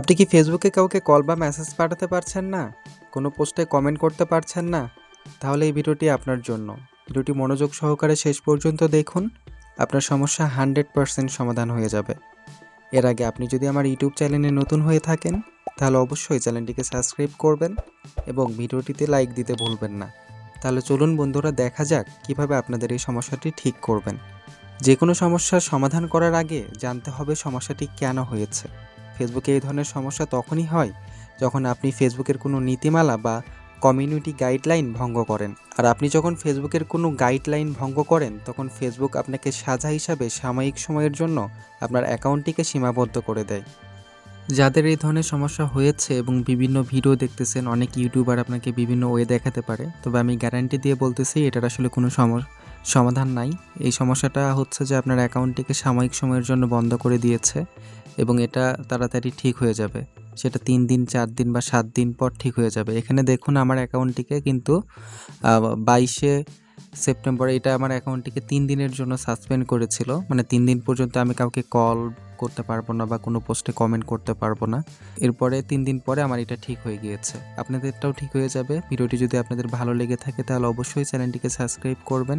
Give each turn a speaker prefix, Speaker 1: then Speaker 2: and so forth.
Speaker 1: আপনি কি ফেসবুকে কাউকে কল বা মেসেজ পাঠাতে পারছেন না? কোনো পোস্টে কমেন্ট করতে পারছেন না? তাহলে এই ভিডিওটি আপনার জন্য। ভিডিওটি মনোযোগ সহকারে শেষ পর্যন্ত দেখুন। আপনার সমস্যা হান্ড্রেড পারসেন্ট সমাধান হয়ে যাবে। এর আগে আপনি যদি আমার ইউটিউব চ্যানেলে নতুন হয়ে থাকেন, তাহলে অবশ্যই চ্যানেলটিকে সাবস্ক্রাইব করবেন এবং ভিডিওটিতে লাইক দিতে ভুলবেন না। তাহলে চলুন বন্ধুরা, দেখা যাক কীভাবে আপনাদের এই সমস্যাটি ঠিক করবেন। যে কোনো সমস্যার সমাধান করার আগে জানতে হবে সমস্যাটি কেন হয়েছে। ফেসবুকে এই ধরনের সমস্যা তখনই হয় যখন আপনি ফেসবুকের কোনো নীতিমালা বা কমিউনিটি গাইডলাইন ভঙ্গ করেন। আর আপনি যখন ফেসবুকের কোনো গাইডলাইন ভঙ্গ করেন, তখন ফেসবুক আপনাকে সাজা হিসাবে সাময়িক সময়ের জন্য আপনার অ্যাকাউন্টটিকে সীমাবদ্ধ করে দেয়। যাদের এই ধরনের সমস্যা হয়েছে এবং বিভিন্ন ভিডিও দেখতেছেন, অনেক ইউটিউবার আপনাকে বিভিন্ন ওয়ে দেখাতে পারে। তবে আমি গ্যারান্টি দিয়ে বলতেছি, এটার আসলে কোনো সম- সমাধান নাই। এই সমস্যাটা হচ্ছে যে আপনার অ্যাকাউন্টটিকে সাময়িক সময়ের জন্য বন্ধ করে দিয়েছে। এবং এটা তাড়াতাড়ি ঠিক হয়ে যাবে। সেটা তিন দিন, চার দিন বা সাত দিন পর ঠিক হয়ে যাবে। এখানে দেখুন আমার অ্যাকাউন্টটিকে কিন্তু বাইশে সেপ্টেম্বরে এটা আমার অ্যাকাউন্টটিকে তিন দিনের জন্য সাসপেন্ড করেছিল। মানে তিন দিন পর্যন্ত আমি কাউকে কল করতে পারব না বা কোনো পোস্টে কমেন্ট করতে পারব না। এরপরে তিন দিন পরে আমার এটা ঠিক হয়ে গিয়েছে। আপনাদেরটাও ঠিক হয়ে যাবে। ভিডিওটি যদি আপনাদের ভালো লেগে থাকে তাহলে অবশ্যই চ্যানেলটিকে সাবস্ক্রাইব করবেন।